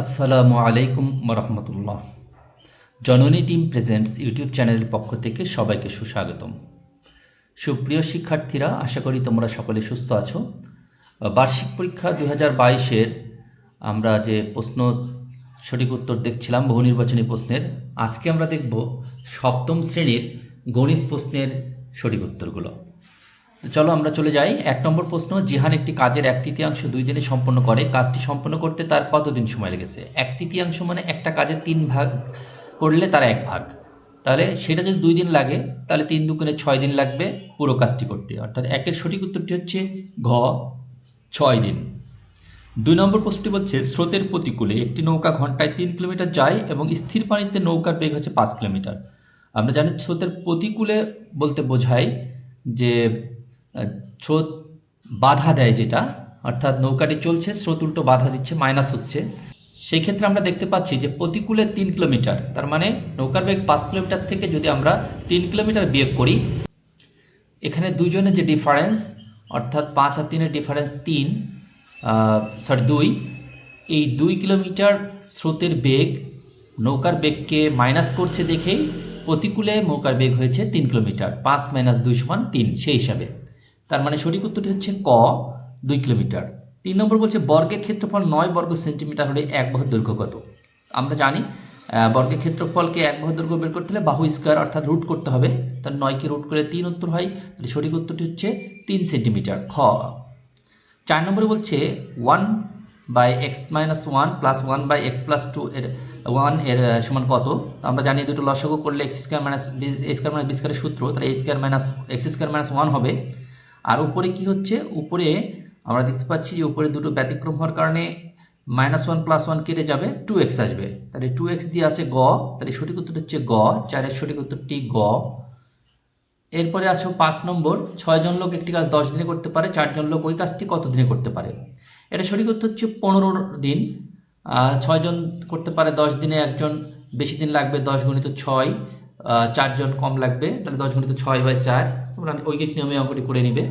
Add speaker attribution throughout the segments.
Speaker 1: আসসালামু আলাইকুম রহমতুল্লাহ জননী টিম প্রেজেন্টস ইউটিউব চ্যানেলের পক্ষ থেকে সবাইকে সুস্বাগতম। সুপ্রিয় শিক্ষার্থীরা, আশা করি তোমরা সকলে সুস্থ আছো। বার্ষিক পরীক্ষা দুই হাজার বাইশের আমরা যে প্রশ্ন, সঠিক উত্তর দেখছিলাম, বহু নির্বাচনী প্রশ্নের, আজকে আমরা দেখব সপ্তম শ্রেণির গণিত প্রশ্নের সঠিক উত্তরগুলো। চলো আমরা চলে যাই। এক নম্বর প্রশ্ন, জিহান একটি কাজের এক তৃতীয়াংশ দুই দিনে সম্পন্ন করে। কাজটি সম্পন্ন করতে তার কতদিন সময় লেগেছে? এক তৃতীয়াংশ মানে একটা কাজের তিন ভাগ করলে তার এক ভাগ। তাহলে সেটা যদি দুই দিন লাগে, তাহলে তিন দুগুণে ছয় দিন লাগবে পুরো কাজটি করতে। অর্থাৎ একের সঠিক উত্তরটি হচ্ছে ঘ, ছয় দিন। দুই নম্বর প্রশ্নটি বলছে, স্রোতের প্রতিকূলে একটি নৌকা ঘন্টায় তিন কিলোমিটার যায় এবং স্থির পানিতে নৌকার বেগ হচ্ছে পাঁচ কিলোমিটার। আমরা জানি স্রোতের প্রতিকূলে বলতে বোঝায় যে স্রোত বাধা দেয় যেটা, অর্থাৎ নৌকাটি চলছে, স্রোত উল্টো বাধা দিচ্ছে মাইনাস হচ্ছে। সেই ক্ষেত্রে আমরা দেখতে পাচ্ছি যে প্রতিকূলে তিন কিলোমিটার তার মানে নৌকার বেগ পাঁচ কিলোমিটার থেকে যদি আমরা তিন কিলোমিটার বিয়োগ করি, এখানে দুজনের যে ডিফারেন্স অর্থাৎ পাঁচ আর তিনের ডিফারেন্স তিন সরি দুই, এই দুই কিলোমিটার স্রোতের বেগ নৌকার বেগকে মাইনাস করছে দেখেই প্রতিকূলে নৌকার বেগ হয়েছে তিন কিলোমিটার পাঁচ মাইনাস দুই সমান তিন, সেই হিসাবে। তার মানে সঠিক উত্তরটি হচ্ছে ক, দুই কিলোমিটার। তিন নম্বর বলছে, বর্গের ক্ষেত্রফল নয় বর্গ সেন্টিমিটার হলে এক বহর দৈর্ঘ্য কত? আমরা জানি বর্গের ক্ষেত্রফলকে এক বহর দৈর্ঘ্য বের করতে হলে বাহু স্কোয়ার অর্থাৎ রুট করতে হবে। তার নয়কে রুট করে তিন উত্তর হয়, তাহলে সঠিক উত্তরটি হচ্ছে তিন সেন্টিমিটার, খ। চার নম্বরে বলছে one by X minus one plus one by X plus two এর ওয়ানের সমান কত? তো আমরা জানি দুটো লসাগু করলে X square minus A square minus B স্কোয়ারের সূত্র, তাহলে A square minus X square minus one হবে। আর উপরে কি হচ্ছে? উপরে আমরা দেখতে পাচ্ছি যে উপরে দুটো ব্যতিক্রম হওয়ার কারণে মাইনাস ওয়ান প্লাস ওয়ান কেটে যাবে টু এক্স আসবে। তাহলে টু এক্স দিয়ে আছে গ, তাহলে সঠিক উত্তর হচ্ছে গ চারের সঠিক উত্তরটি গ। এরপরে আসো পাঁচ নম্বর ছয়জন লোক একটি কাজ দশ দিনে করতে পারে চারজন লোক ওই কাজটি কত দিনে করতে পারে? এটা সঠিক উত্তর হচ্ছে পনেরো দিন। ছয়জন করতে পারে দশ দিনে, একজন বেশি দিন লাগবে দশ গুণিত ছয়। চারজন কম লাগবে। তাহলে দশ গুণিত ছয় বাই চার। তোমরা ঐকিক নিয়মে অঙ্কটি করে নিবে।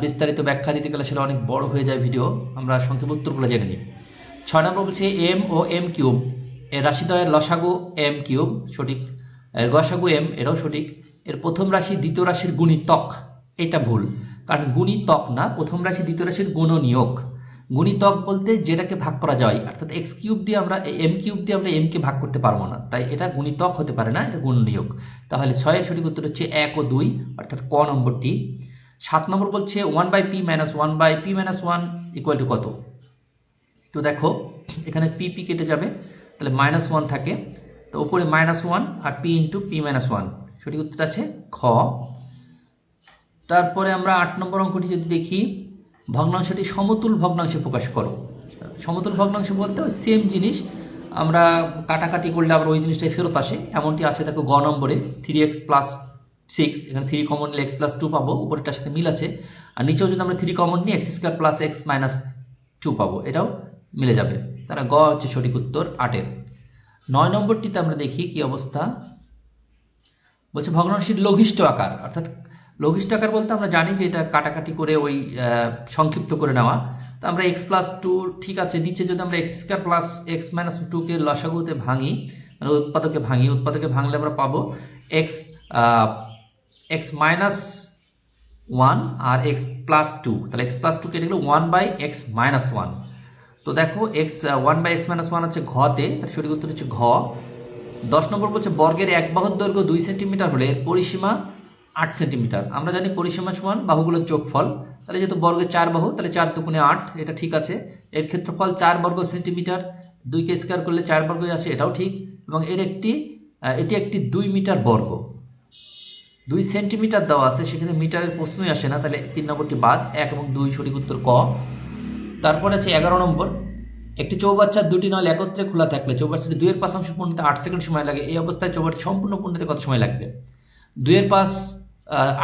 Speaker 1: বিস্তারিত ব্যাখ্যা দিতে গেলে সেটা অনেক বড় হয়ে যায় ভিডিও আমরা সংক্ষেপ উত্তরগুলো জেনে নিই। ছয় নম্বর বলছে এম ও এম কিউব এর রাশিদ্বয়ের লসাগু এম কিউব সঠিক। গসাগু এম এটাও সঠিক। এর প্রথম রাশি, দ্বিতীয় রাশির গুণিতক। এটা ভুল। কারণ গুণিতক না, প্রথম রাশি, দ্বিতীয় রাশির গুণনীয়ক। গুণিতক বলতে যেটাকে ভাগ করা যায়, অর্থাৎ এক্স কিউব দিয়ে আমরা এম কিউব দিয়ে আমরা এমকে ভাগ করতে পারব না। তাই এটা গুণিতক হতে পারে না, এটা গুণনীয়ক তাহলে ছয়ের সঠিক উত্তর হচ্ছে এক ও দুই, অর্থাৎ ক নম্বরটি সাত নম্বর বলছে one by P minus one by P minus one equal to কত? তো দেখো, এখানে পি পি কেটে যাবে, তাহলে মাইনাস ওয়ান থাকে। তো ওপরে মাইনাস ওয়ান আর P into P minus one সঠিক উত্তর আছে খ। তারপরে আমরা আট নম্বর অঙ্কটি যদি দেখি ভগ্নাংশটি সমতুল ভগ্নাংশে প্রকাশ করো। সমতুল ভগ্নাংশ বলতে ওই সেম জিনিস, আমরা কাটাকাটি করলে আবার ওই জিনিসটাই ফেরত আসে। এমনটি আছে, দেখো, গ নম্বরে থ্রি এক্স প্লাস সিক্স এখানে থ্রি কমন নিলে এক্স প্লাস টু পাবো উপরেটার সাথে মিল আছে। আর নিচেও যদি আমরা থ্রি কমন নিই X square plus X minus two পাবো, এটাও মিলে যাবে। তারা গ হচ্ছে সঠিক উত্তর আটের। নয় নম্বরটিতে আমরা দেখি কি অবস্থা? বলছে ভগ্নাংশের লঘিষ্ঠ আকার, অর্থাৎ লঘিষ্ঠ আকার বলতে আমরা জানি যে এটা কাটাকাটি করে ওই সংক্ষিপ্ত করে নেওয়া। তো আমরা এক্স প্লাস টু ঠিক আছে, নিচে যদি আমরা X square plus X minus টুকে লসাগুতে ভাঙি মানে উৎপাদকে ভাঙি, উৎপাদকে ভাঙলে আমরা পাবো এক্স এক্স মাইনাস ওয়ান আর এক্স প্লাস টু তাহলে এক্স প্লাস টু কেটে গেলে one by X minus one তো দেখো X one by X minus one হচ্ছে ঘতে, তার সঠিক উত্তর হচ্ছে ঘ। দশ নম্বর বলছে বর্গের এক বাহুর দৈর্ঘ্য দুই সেন্টিমিটার হলে এর পরিসীমা আট সেন্টিমিটার। আমরা জানি পরিসীমা সমান বাহুগুলোর যোগফল তাহলে যেহেতু বর্গের চার বাহু তাহলে চার দুগুণে আট এটা ঠিক আছে। এর ক্ষেত্রফল চার বর্গ সেন্টিমিটার দুইকে স্কোয়ার করলে চার বর্গই আসে এটাও ঠিক। এবং এর একটি এটি একটি দুই মিটার বর্গ। দুই সেন্টিমিটার দেওয়া আছে সেখানে মিটারের প্রশ্নই আসে না তাহলে তিন নম্বরটি বাদ এক এবং দুই সঠিক উত্তর ক। তারপর আছে এগারো নম্বর। একটি চৌবাচ্চার দুটি নল একত্রে খোলা থাকলে চৌবাচ্চাটি দুইয়ের পাঁচ অংশ পূর্ণতে আট সেকেন্ড সময় লাগে এই অবস্থায় চৌবাচ্চা সম্পূর্ণ পূর্ণতে কত সময় লাগবে? দুইয়ের আহ,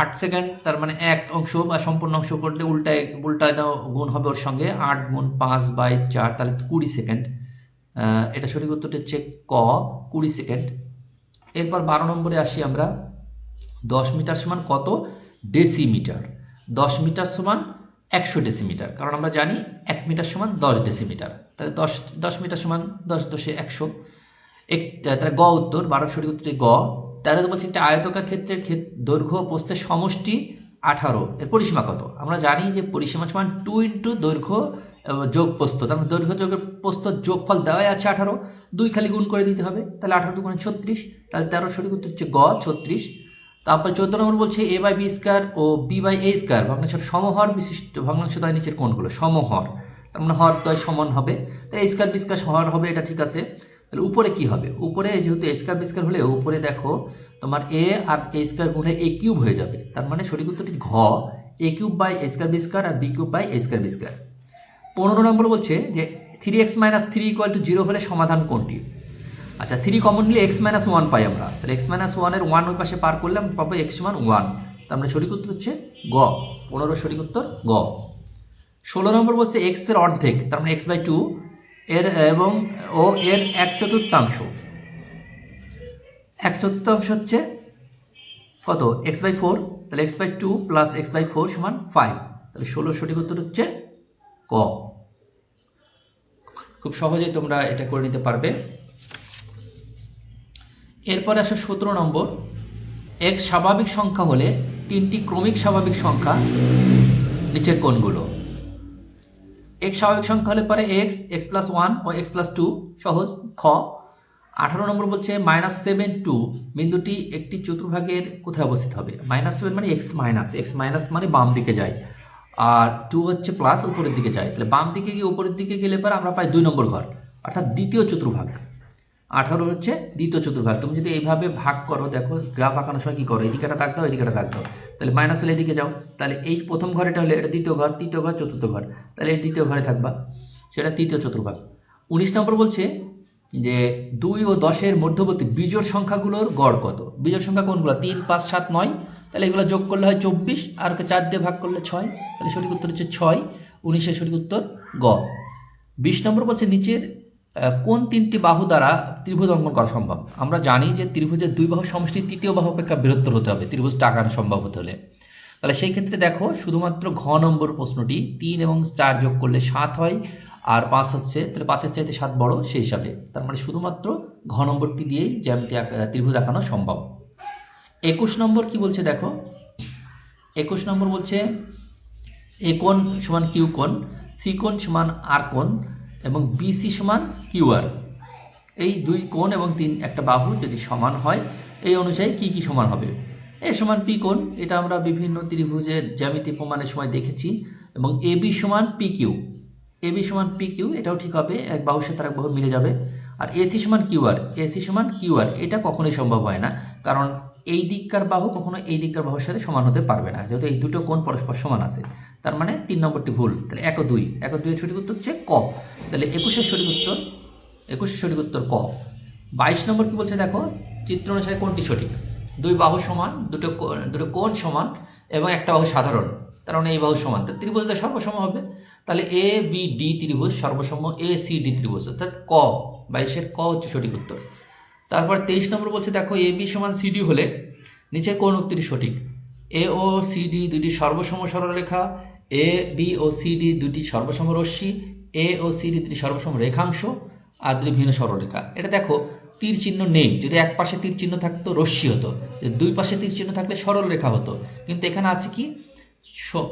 Speaker 1: আট সেকেন্ড তার মানে এক অংশ বা সম্পূর্ণ অংশ করলে উল্টায় উল্টায় গুণ হবে ওর সঙ্গে আট গুণ পাঁচ বাই চার, তাহলে কুড়ি সেকেন্ড এটা সঠিক উত্তরটি হচ্ছে ক, কুড়ি সেকেন্ড এরপর বারো নম্বরে আসি আমরা। দশ মিটার সমান কত? ডেসিমিটার দশ মিটার সমান একশো ডেসিমিটার কারণ আমরা জানি এক মিটার সমান দশ ডেসিমিটার তাহলে দশ দশ মিটার সমান দশ দশে একশো। এক, তাহলে গ উত্তর বারো সঠিক উত্তরটি গ। তেরো বলছি একটা আয়তকার ক্ষেত্রের ক্ষেত- দৈর্ঘ্য প্রস্থের সমষ্টি আঠারো। এর পরিসীমা কত? আমরা জানি যে পরিসীমা সমান টু ইন্টু দৈর্ঘ্য যোগ প্রস্থ তার মানে দৈর্ঘ্য, যোগের প্রস্থ যোগফল দেওয়াই আছে আঠারো। দুই খালি গুণ করে দিতে হবে। তাহলে আঠারো দুগুণে ছত্রিশ। তাহলে তেরো সঠিক উত্তর হচ্ছে গ, ছত্রিশ। তারপর চোদ্দ নম্বর বলছে এ বাই বি স্কোয়ার ও বি বাই এ স্কোয়ার ভগ্নাংশের সমহর বিশিষ্ট ভগ্নাংশ দ্বয় নিচের কোনগুলো সমহর। তার মানে হর দয় সমান হবে। তাই এ স্কোয়ার বি স্কোয়ার হর হবে, এটা ঠিক আছে। তাহলে উপরে কি হবে? উপরে যেহেতু স্কোয়ার বি স্কোয়ার হলে উপরে দেখো তোমার এ আর এ স্কোয়ার গুণে এ কিউব হয়ে যাবে। তার মানে সঠিক উত্তরটি ঘ। A cube by square B square R B cube by square B square পনেরো নম্বর বলছে যে three X minus three equal to zero হলে সমাধান কোনটি? আচ্ছা থ্রি কমন নিলে এক্স মাইনাস ওয়ান পাই আমরা। তাহলে এক্স মাইনাস ওয়ানের ওয়ান ওই পাশে পার করলে আমরা পাবো এক্স ওয়ান ওয়ান তার মানে সঠিক উত্তর হচ্ছে গ পনেরো সঠিক উত্তর গ ষোলো নম্বর বলছে এক্সের অর্ধেক, তার মানে এক্স বাই টু এর এবং, ও এর এক চতুর্থাংশ। এক চতুর্থাংশ হচ্ছে কত? এক্স বাই ফোর তাহলে X by two plus X by four সমান ফাইভ তাহলে ষোলো সঠিক উত্তর হচ্ছে ক। খুব সহজেই তোমরা এটা করে নিতে পারবে। এরপরে আসো সতেরো নম্বর। এক্স স্বাভাবিক সংখ্যা হলে তিনটি ক্রমিক স্বাভাবিক সংখ্যা নিচের কোনগুলো এক্স স্বাভাবিক সংখ্যা হলে পরে এক্স এক্স প্লাস ওয়ান ও এক্স প্লাস টু সহজ খ। আঠারো নম্বর বলছে মাইনাস সেভেন টু বিন্দুটি একটি চতুর্ভাগের কোথায় অবস্থিত হবে? মাইনাস সেভেন মানে এক্স মাইনাস এক্স মাইনাস মানে বাম দিকে যায়। আর টু হচ্ছে প্লাস উপরের দিকে যায়। তাহলে বাম দিকে গিয়ে উপরের দিকে গেলে পরে আমরা পাই দুই নম্বর ঘর, অর্থাৎ দ্বিতীয় চতুর্ভাগ। আঠারো হচ্ছে দ্বিতীয় চতুর্ভাগ। তুমি যদি এইভাবে ভাগ করো, দেখো, গ্রাফ আঁকানোর সময় কী করো? এদিকেটা দাগ দাও এদিকেটা দাও তাহলে মাইনাস হলে এদিকে যাও। তাহলে এই প্রথম ঘর এটা হলে, এটা দ্বিতীয় ঘর, তৃতীয় ঘর, চতুর্থ ঘর। তাহলে এই দ্বিতীয় ঘরে থাকবা। সেটা তৃতীয় চতুর্ভাগ। উনিশ নম্বর বলছে যে দুই ও দশের মধ্যবর্তী বিজোড় সংখ্যাগুলোর গড় কত? বিজোড় সংখ্যা কোনগুলো? তিন, পাঁচ, সাত, নয়। তাহলে এগুলো যোগ করলে হয় চব্বিশ, আর চার দিয়ে ভাগ করলে ছয়। তাহলে সঠিক উত্তর হচ্ছে ছয়। উনিশের সঠিক উত্তর গ। বিশ নম্বর বলছে নিচের কোন তিনটি বাহু দ্বারা ত্রিভুজ অঙ্কন করা সম্ভব? আমরা জানি যে ত্রিভুজের দুই বাহু সমষ্টি, তৃতীয় বাহু অপেক্ষা বৃহত্তর হতে হবে ত্রিভুজটা আঁকানো সম্ভব হতে হলে। তাহলে সেই ক্ষেত্রে দেখো, শুধুমাত্র ঘ নম্বর প্রশ্নটি, তিন এবং চার যোগ করলে সাত হয়, আর পাঁচ হচ্ছে, তাহলে পাঁচের চাইতে সাত বড়, সেই হিসাবে। তার মানে শুধুমাত্র ঘ নম্বরটি দিয়েই জ্যামিতি ত্রিভুজ আঁকানো সম্ভব। একুশ নম্বর কি বলছে দেখো? একুশ নম্বর বলছে এ কোণ সমান কিউ কোণ সি কোণ সমান আর কোণ এবং বিসি সমান কিউ আর এই দুই কোণ এবং তিন একটা বাহু যদি সমান হয়, এই অনুযায়ী কি কি সমান হবে? এ সমান পি কোণ, এটা আমরা বিভিন্ন ত্রিভুজের জ্যামিতি প্রমাণের সময় দেখেছি। এবং এ বি সমান পি কিউ এ বি সমান পি কিউ এটাও ঠিক হবে, এক বাহুর সাথে এক বাহু মিলে যাবে। আর এসি সমান কিউ আর এসি সমান কিউআর এটা কখনোই সম্ভব হয় না। কারণ এই দিককার বাহু কখনো এই দিককার বাহুর সাথে সমান হতে পারবে না। যেহেতু এই দুটো কোণ পরস্পর সমান আছে। তার মানে তিন নম্বরটি ভুল। তাহলে এক দুই। এক দুইয়ের সঠিক উত্তর হচ্ছে ক। তাহলে একুশের সঠিক উত্তর, একুশের সঠিক উত্তর ক। বাইশ নম্বর কি বলছে দেখো? চিত্র অনুসারে কোনটি সঠিক। দুই বাহু সমান, দুটো দুটো কোণ সমান এবং একটা বাহু সাধারণ। তার মানে এই বাহু সমান। তো ত্রিভুজটা সর্বসম হবে। তাহলে এ, বি, ডি ত্রিভুজ সর্বসম, এ, সি, ডি ত্রিভুজ। অর্থাৎ ক। বাইশের ক হচ্ছে সঠিক উত্তর। তারপর তেইশ নম্বর বলছে, দেখো, এ, বি সমান সিডি হলে নিচে কোন উক্তিটি সঠিক? এ, ও সিডি দুটি সর্বসম সরলরেখা, এ, বি ও সিডি দুটি সর্বসম রশ্মি, এ ও সিডি দুটি সর্বসম রেখাংশ আর দুটি ভিন্ন সরলরেখা। এটা দেখো, তীর চিহ্ন নেই, যদি এক পাশে তীর চিহ্ন থাকতো, রশ্মি হতো। দুই পাশে তীর চিহ্ন থাকলে সরল রেখা হতো। কিন্তু এখানে আছে কি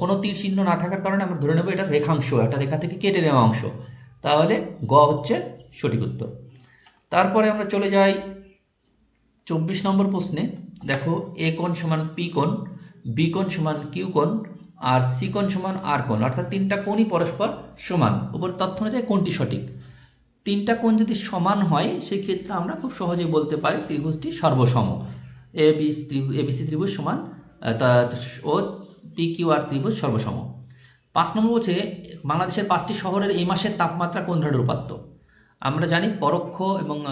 Speaker 1: কোনো তীর চিহ্ন না থাকার কারণে আমরা ধরে নেব এটা রেখাংশ, একটা রেখা থেকে কেটে নেওয়া অংশ। তাহলে গ হচ্ছে সঠিক উত্তর। তারপরে আমরা চলে যাই চব্বিশ নম্বর প্রশ্নে। দেখো, এ কোণ সমান পি কোণ, বি কোণ সমান কিউ কোণ, আর সি কোণ সমান আর কোণ। অর্থাৎ তিনটা কোণই পরস্পর সমান। উপর তথ্য অনুযায়ী কোনটি সঠিক। তিনটা কোণ যদি সমান হয়, সেক্ষেত্রে আমরা খুব সহজেই বলতে পারি ত্রিভুজটি সর্বসম। এ বি এবিসি ত্রিভুজ সমান ও পি কিউ আর ত্রিভুজ সর্বসম। পাঁচ নম্বর হচ্ছে বাংলাদেশের পাঁচটি শহরের এই মাসের তাপমাত্রা কোন ধরনের উপাত্ত আমরা জানি পরোক্ষ এবং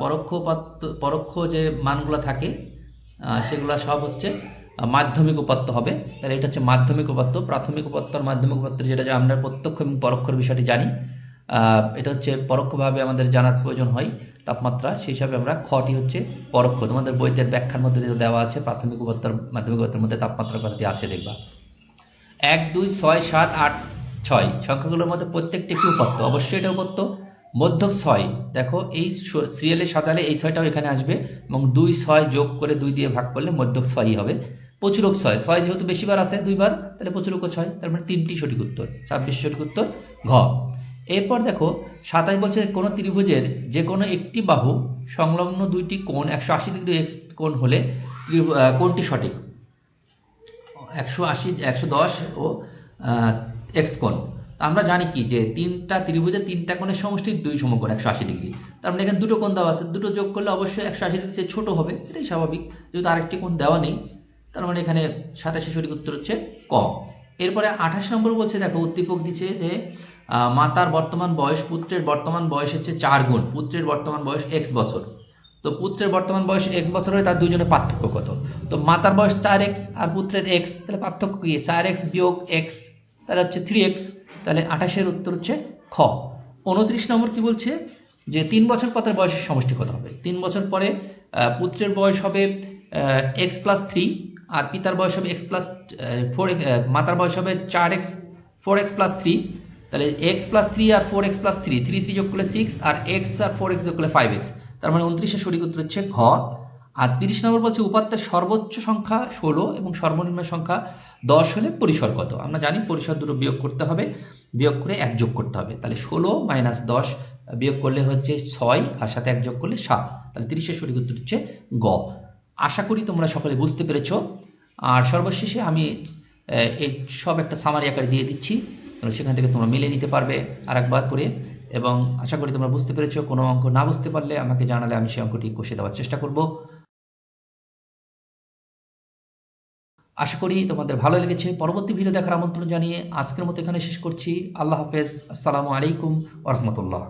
Speaker 1: পরোক্ষ উপাত্ত- পরোক্ষ যে মানগুলো থাকে সেগুলো সব হচ্ছে মাধ্যমিক উপাত্ত হবে। তাহলে এটা হচ্ছে মাধ্যমিক উপাত্ত প্রাথমিক উপাত্ত আর মাধ্যমিক উপাত্ত যেটা যে আমরা প্রত্যক্ষ এবং পরোক্ষর বিষয়টি জানি এটা হচ্ছে পরোক্ষভাবে আমাদের জানার প্রয়োজন হয়, তাপমাত্রা, সেই হিসাবে আমরা খটি হচ্ছে পরোক্ষ। তোমাদের বইতে ব্যাখ্যার মধ্যে দেওয়া আছে, প্রাথমিক উপাত্তর, মাধ্যমিক উপাত্তের মধ্যে তাপমাত্রার কথাটি আছে, দেখবা। এক, দুই, ছয়, সাত, আট, ছয়। সংখ্যাগুলোর মধ্যে প্রত্যেকটি একটি উপাত্ত অবশ্যই এটা উপত্য। মধ্যক ছয়। দেখো, এই সিরিয়ালে সাজালে এই ছয়টাও এখানে আসবে এবং দুই ছয় যোগ করে দুই দিয়ে ভাগ করলে মধ্যক ছয়ই হবে। প্রচুরক ছয়। ছয় যেহেতু বেশিবার আছে দুইবার, তাহলে প্রচুরক ছয়। তার মানে তিনটি সঠিক উত্তর, ছাব্বিশ সঠিক উত্তর, ঘ। এরপর দেখো, সাতাশ বলছে কোনো ত্রিভুজের যে কোনো একটি বাহু সংলগ্ন দুইটি কোণ, একশো আশি ডিগ্রি এক্স কোণ হলে কোণটি সঠিক। একশো আশি, একশো দশ ও এক্স কোণ। আমরা জানি কি যে তিনটা ত্রিভুজের তিনটা কোণের সমষ্টির দুই সমকোণ, একশো আশি ডিগ্রি। তার মানে এখানে দুটো কোণ দেওয়া আছে। দুটো যোগ করলে অবশ্যই একশো আশি ডিগ্রি চেয়ে ছোটো হবে, এটাই স্বাভাবিক। যেহেতু আরেকটি কোণ দেওয়া নেই, তার মানে এখানে সাতাশি সঠিক উত্তর হচ্ছে ক। এরপরে আঠাশ নম্বর বলছে, দেখো, উদ্দীপক দিচ্ছে যে মাতার বর্তমান বয়স পুত্রের বর্তমান বয়স হচ্ছে চার গুণ, পুত্রের বর্তমান বয়স এক্স বছর। তো পুত্রের বর্তমান বয়স এক্স বছর হলে তার দুজনের পার্থক্য কত? তো মাতার বয়স চার এক্স আর পুত্রের এক্স, তাহলে পার্থক্য কি? চার এক্স বিয়োগ এক্স, তাহলে হচ্ছে থ্রি এক্স। তাহলে আঠাশের উত্তর হচ্ছে খ। উনত্রিশ নম্বর কি বলছে? যে তিন বছর পর বয়সের সমষ্টি কত হবে? তিন বছর পরে পুত্রের বয়স হবে এক্স প্লাস থ্রি আর পিতার বয়স হবে এক্স প্লাস ফোর মাতার বয়স হবে চার X four X plus three তাহলে এক্স প্লাস থ্রি আর four X plus three three three যোগ করলে সিক্স আর এক্স আর ফোর এক্স যোগ করলে ফাইভ এক্স তার মানে উনত্রিশের সঠিক উত্তর হচ্ছে ঘ আর তিরিশ নম্বর বলছে উপাত্তের সর্বোচ্চ সংখ্যা ষোলো এবং সর্বনিম্ন সংখ্যা দশ হলে পরিসর কত? আমরা জানি পরিসর দুটো বিয়োগ করতে হবে, বিয়োগ করে এক যোগ করতে হবে। তাহলে ষোলো মাইনাস দশ বিয়োগ করলে হচ্ছে ছয় আর সাথে এক যোগ করলে সাত। তাহলে তিরিশের সঠিক উত্তর হচ্ছে গ। আশা করি তোমরা সকলে বুঝতে পেরেছ। আর সর্বশেষে আমি এই সব একটা সামারি আকারে দিয়ে দিচ্ছি। সেখান থেকে তোমরা মিলে নিতে পারবে আর একবার করে। এবং আশা করি তোমরা বুঝতে পেরেছ, কোনো অঙ্ক না বুঝতে পারলে আমাকে জানালে আমি সেই অঙ্কটি কষে দেওয়ার চেষ্টা করব। আশা করি তোমাদের ভালো লেগেছে। পরবর্তী ভিডিও দেখার আমন্ত্রণ জানিয়ে আজকের মতো এখানে শেষ করছি। আল্লাহ হাফেজ। আসসালামু আলাইকুম ওরহমতুল্লাহ